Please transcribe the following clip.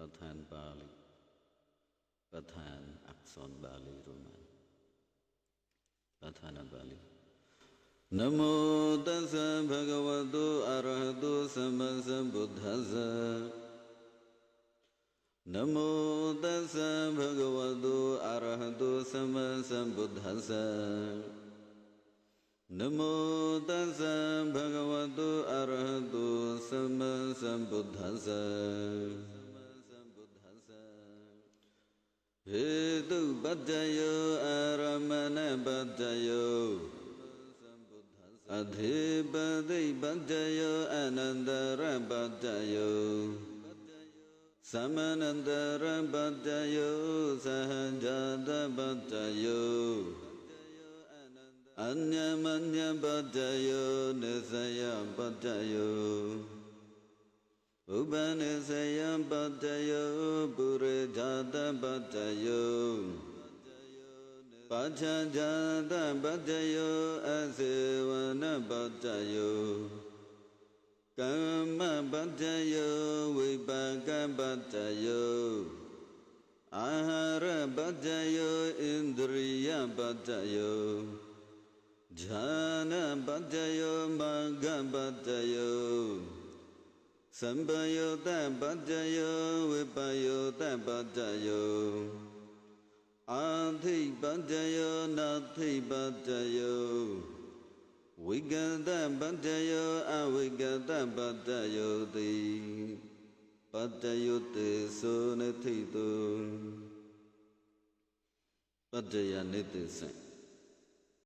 प्रधान बाली प्रधान अक्षर बाली रोमन प्रधान बाली नमो तस भगवतो अर्हतो समस बुद्धस नमो तस भगवतो अर्हतो समस बुद्धस नमो तस भगवतो अर्हतो समस बुद्धस बदयो अरमन बदयो अधे बदे बदयो अनंदर बदयो समनंदर बदयो सहजाद बदयो अन्य मन्य बद्धयो अन्यमन्य बद्धयो निशय बद्धयो बदयो बुरे जाद बदयो ထထတပတ္တယောအသေဝနပတ္တယောကမ္မပတ္တယောဝိပါကပတ္တယောအာဟာရပတ္တယောဣန္ဒြိယပတ္တယောဈာနပတ္တယောမဂ္ဂပတ္တယောသမ္ပယောတပတ္တယောဝိပယောတပတ္တယော thi bát chayo na thi bát chayo Vikata Bhattayo Avikata Bhattayo Ti Bhattayo Te Sonethito Bhattaya Nittisai